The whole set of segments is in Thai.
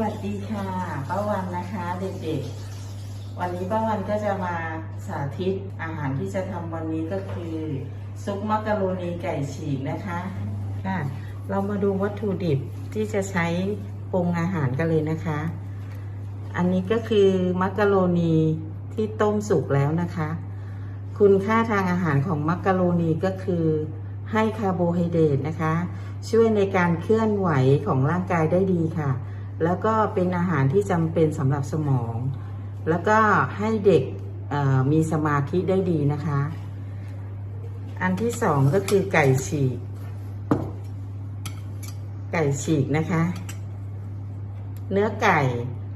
วัสดีค่ะป้าวันะคะเด็กๆ วันนี้ป้าวันก็จะมาสาธิตอาหารที่จะทำวันนี้ก็คือ ซุปมักกะโรนีไก่ฉีกนะคะค่ะเรามาดูวัตถุดิบที่จะใช้ปรุงอาหารกันเลยนะคะ อันนี้ก็คือมักกะโรนีที่ต้มสุกแล้วนะคะ คุณค่าทางอาหารของมักกะโรนีก็คือให้คาร์โบไฮเดรตนะคะ ช่วยในการเคลื่อนไหวของร่างกายได้ดีค่ะ แล้วก็เป็นอาหารที่จำเป็นสำหรับสมอง แล้วก็ให้เด็กมีสมาธิได้ดีนะคะ อันที่สองก็คือไก่ฉีก ไก่ฉีกนะคะ เนื้อไก่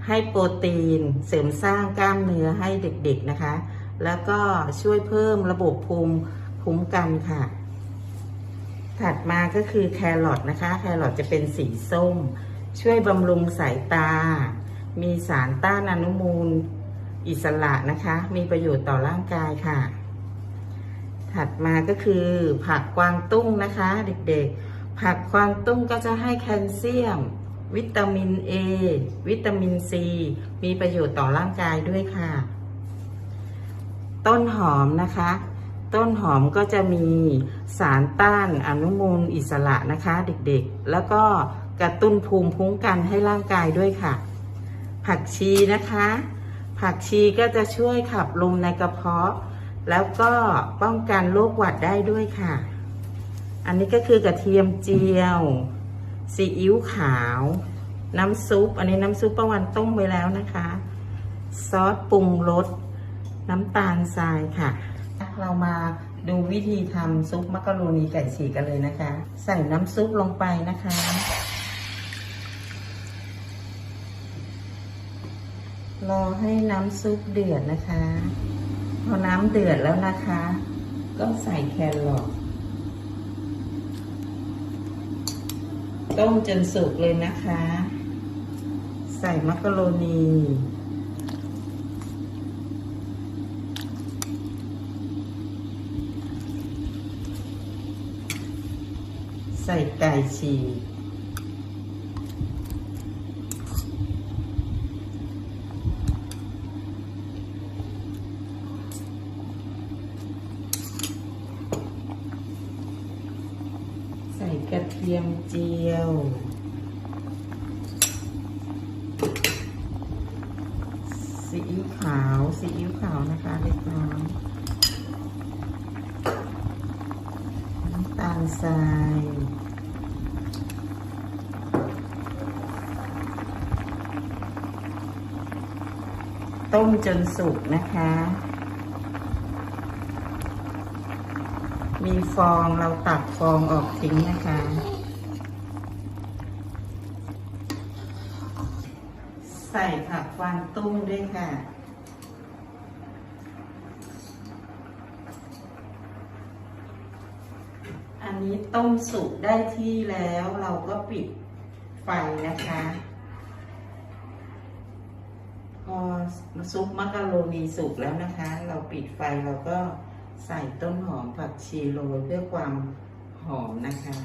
ให้โปรตีนเสริมสร้างกล้ามเนื้อให้เด็กๆนะคะ แล้วก็ช่วยเพิ่มระบบภูมิคุ้มกันค่ะ ถัดมาก็คือแครอทนะคะ แครอทจะเป็นสีส้ม ช่วยบำรุงสายตา มีสารต้านอนุมูล อิสระนะคะ มีประโยชน์ต่อร่างกายค่ะ ถัดมาก็คือผักกวางตุ้งนะคะ เด็กๆ ผักกวางตุ้งก็จะให้แคลเซียม วิตามิน A วิตามิน C มีประโยชน์ต่อร่างกายด้วยค่ะ ต้นหอมนะคะต้นหอมก็จะมีสารต้านอนุมูลอิสระนะคะ เด็กๆ แล้วก็ กระตุ้นภูมิคุ้มกันให้ร่างกายด้วยค่ะ ผักชีนะคะ ผักชีก็จะช่วยขับลมในกระเพาะ แล้วก็ป้องกันโรคหวัดได้ด้วยค่ะ อันนี้ก็คือกระเทียมเจียวซีอิ๊วขาว น้ำซุป อันนี้น้ำซุปประวันต้มไว้แล้วนะคะ ซอสปรุงรสน้ำตาลทรายค่ะ เรามาดูวิธีทำซุปมักกะโรนีไก่ฉีกกันเลยนะคะ ใส่น้ำซุปลงไปนะคะ รอให้น้ำซุปเดือดนะคะ พอน้ำเดือดแล้วนะคะ ก็ใส่แครอทต้มจนสุกเลยนะคะ ใส่มักกะโรนีใส่ไก่ฉีกใส่ กระเทียมเจียว ซีอิ๊วขาว ซีอิ๊วขาวนะคะเล็กน้อยน้ำตาลทรายต้มจนสุกนะคะ มีฟองเราตักฟองออกทิ้งนะคะ ใส่ผักวางตุ้งด้วยค่ะอันนี้ต้มสุกได้ที่แล้วเราก็ปิดไฟนะคะ พอซุปมักกะโรนีสุกแล้วนะคะ เราปิดไฟเราก็ ใส่ต้นหอมผักชีโรยเพื่อความหอมนะคะ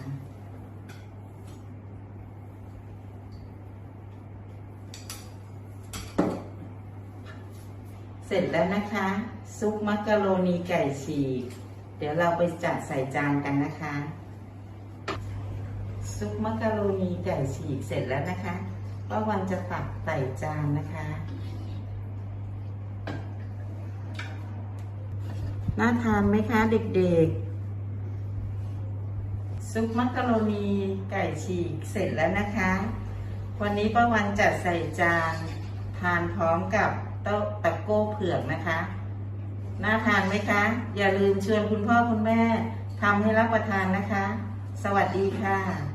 เสร็จแล้วนะคะ ซุปมักกะโรนีไก่ฉีก เดี๋ยวเราไปจัดใส่จานกันนะคะ ซุปมักกะโรนีไก่ฉีกเสร็จแล้วนะคะป้าวันจะตักใส่จานนะคะ น่าทานไหมคะเด็กๆ ซุปมักกะโรนีไก่ฉีกเสร็จแล้วนะคะ วันนี้ป้าวันจัดใส่จาน ทานพร้อมกับโต๊ะตะโก้เผือกนะคะ น่าทานไหมคะ อย่าลืมชวนคุณพ่อคุณแม่ทำให้รับประทานนะคะ สวัสดีค่ะ